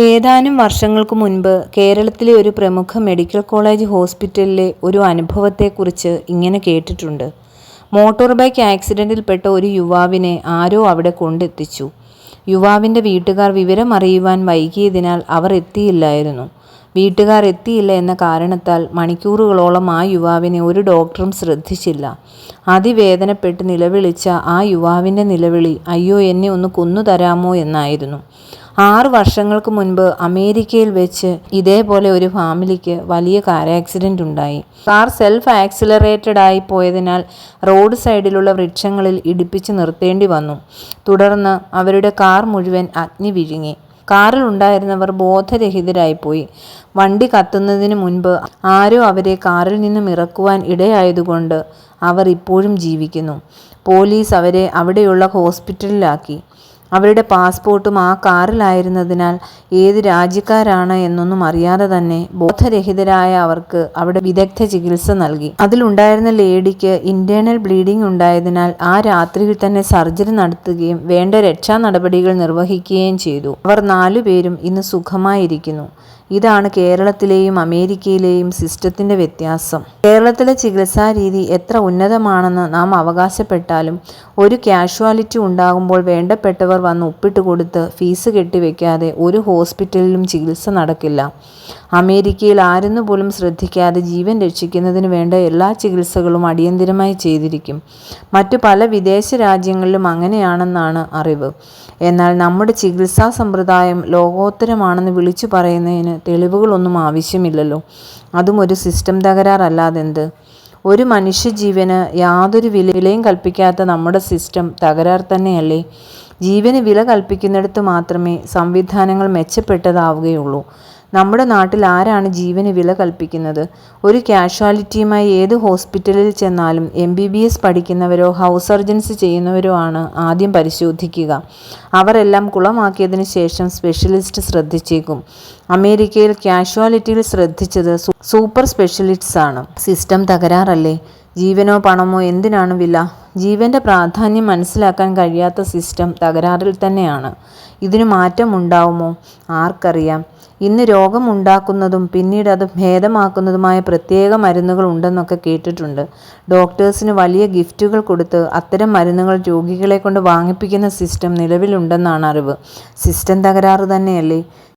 ഏതാനും വർഷങ്ങൾക്ക് മുൻപ് കേരളത്തിലെ ഒരു പ്രമുഖ മെഡിക്കൽ കോളേജ് ഹോസ്പിറ്റലിലെ ഒരു അനുഭവത്തെക്കുറിച്ച് ഇങ്ങനെ കേട്ടിട്ടുണ്ട്. മോട്ടോർ ബൈക്ക് ആക്സിഡന്റിൽപ്പെട്ട ഒരു യുവാവിനെ ആരോ അവിടെ കൊണ്ടെത്തിച്ചു. യുവാവിന്റെ വീട്ടുകാർ വിവരമറിയുവാൻ വൈകിയതിനാൽ അവർ എത്തിയില്ലായിരുന്നു. വീട്ടുകാർ എത്തിയില്ല എന്ന കാരണത്താൽ മണിക്കൂറുകളോളം ആ യുവാവിനെ ഒരു ഡോക്ടറും ശ്രദ്ധിച്ചില്ല. അതിവേദനപ്പെട്ട് നിലവിളിച്ച ആ യുവാവിന്റെ നിലവിളി അയ്യോ എന്നെ ഒന്ന് കൊന്നു തരാമോ എന്നായിരുന്നു. ആറ് വർഷങ്ങൾക്ക് മുൻപ് അമേരിക്കയിൽ വെച്ച് ഇതേപോലെ ഒരു ഫാമിലിക്ക് വലിയ കാർ ആക്സിഡന്റ് ഉണ്ടായി. കാർ സെൽഫ് ആക്സിലറേറ്റഡ് ആയി പോയതിനാൽ റോഡ് സൈഡിലുള്ള വൃക്ഷങ്ങളിൽ ഇടിപ്പിച്ച് നിർത്തേണ്ടി വന്നു. തുടർന്ന് അവരുടെ കാർ മുഴുവൻ അഗ്നി വിഴുങ്ങി. കാറിൽ ഉണ്ടായിരുന്നവർ ബോധരഹിതരായിപ്പോയി. വണ്ടി കത്തുന്നതിന് മുൻപ് ആരോ അവരെ കാറിൽ നിന്നും ഇറക്കുവാൻ ഇടയായതുകൊണ്ട് അവർ ഇപ്പോഴും ജീവിക്കുന്നു. പോലീസ് അവരെ അവിടെയുള്ള ഹോസ്പിറ്റലിലാക്കി. അവരുടെ പാസ്പോർട്ടും ആ കാറിലായിരുന്നതിനാൽ ഏത് രാജ്യക്കാരാണ് എന്നൊന്നും അറിയാതെ തന്നെ ബോധരഹിതരായ അവർക്ക് അവിടെ വിദഗ്ധ ചികിത്സ നൽകി. അതിലുണ്ടായിരുന്ന ലേഡിക്ക് ഇന്റേണൽ ബ്ലീഡിംഗ് ഉണ്ടായതിനാൽ ആ രാത്രിയിൽ തന്നെ സർജറി നടത്തുകയും വേണ്ട രക്ഷാ നടപടികൾ നിർവഹിക്കുകയും ചെയ്തു. അവർ നാലുപേരും ഇന്ന് സുഖമായിരിക്കുന്നു. ഇതാണ് കേരളത്തിലെയും അമേരിക്കയിലെയും സിസ്റ്റത്തിന്റെ വ്യത്യാസം. കേരളത്തിലെ ചികിത്സാ രീതി എത്ര ഉന്നതമാണെന്ന് നാം അവകാശപ്പെട്ടാലും ഒരു കാഷ്വാലിറ്റി ഉണ്ടാകുമ്പോൾ വേണ്ടപ്പെട്ടവർ വന്ന് ഒപ്പിട്ട് കൊടുത്ത് ഫീസ് കെട്ടിവെക്കാതെ ഒരു ഹോസ്പിറ്റലിലും ചികിത്സ നടക്കില്ല. അമേരിക്കയിൽ ആരെന്നു പോലും ശ്രദ്ധിക്കാതെ ജീവൻ രക്ഷിക്കുന്നതിന് വേണ്ട എല്ലാ ചികിത്സകളും അടിയന്തിരമായി ചെയ്തിരിക്കും. മറ്റു പല വിദേശ രാജ്യങ്ങളിലും അങ്ങനെയാണെന്നാണ് അറിവ്. എന്നാൽ നമ്മുടെ ചികിത്സാ സമ്പ്രദായം ലോകോത്തരമാണെന്ന് വിളിച്ചു പറയുന്നതിന് തെളിവുകളൊന്നും ആവശ്യമില്ലല്ലോ. അതും ഒരു സിസ്റ്റം തകരാറല്ലാതെ എന്ത് ഒരു മനുഷ്യജീവന് യാതൊരു വിലയും കൽപ്പിക്കാത്ത നമ്മുടെ സിസ്റ്റം തകരാർ തന്നെയല്ലേ. ജീവന് വില കൽപ്പിക്കുന്നിടത്ത് മാത്രമേ സംവിധാനങ്ങൾ മെച്ചപ്പെട്ടതാവുകയുള്ളൂ. നമ്മുടെ നാട്ടിൽ ആരാണ് ജീവന് വില കൽപ്പിക്കുന്നത്. ഒരു കാഷ്വാലിറ്റിയുമായി ഏത് ഹോസ്പിറ്റലിൽ ചെന്നാലും എം ബി ബി എസ് പഠിക്കുന്നവരോ ഹൗസ് സർജൻസി ചെയ്യുന്നവരോ ആണ് ആദ്യം പരിശോധിക്കുക. അവരെല്ലാം കുളമാക്കിയതിനു ശേഷം സ്പെഷ്യലിസ്റ്റ് ശ്രദ്ധിച്ചേക്കും. അമേരിക്കയിൽ കാഷ്വാലിറ്റിയിൽ ശ്രദ്ധിച്ചത് സൂപ്പർ സ്പെഷ്യലിസ്റ്റ്സ് ആണ്. സിസ്റ്റം തകരാറല്ലേ. ജീവനോ പണമോ എന്തിനാണ് വില. ജീവന്റെ പ്രാധാന്യം മനസ്സിലാക്കാൻ കഴിയാത്ത സിസ്റ്റം തകരാറിൽ തന്നെയാണ്. ഇതിനു മാറ്റമുണ്ടാവുമോ. ആർക്കറിയാം. ഇന്ന് രോഗം ഉണ്ടാക്കുന്നതും പിന്നീട് അത് ഭേദമാക്കുന്നതുമായ പ്രത്യേക മരുന്നുകൾ ഉണ്ടെന്നൊക്കെ കേട്ടിട്ടുണ്ട്. ഡോക്ടേഴ്സിന് വലിയ ഗിഫ്റ്റുകൾ കൊടുത്ത് അത്തരം മരുന്നുകൾ രോഗികളെ കൊണ്ട് വാങ്ങിപ്പിക്കുന്ന സിസ്റ്റം നിലവിലുണ്ടെന്നാണ് അറിവ്. സിസ്റ്റം തകരാറ് തന്നെയല്ലേ.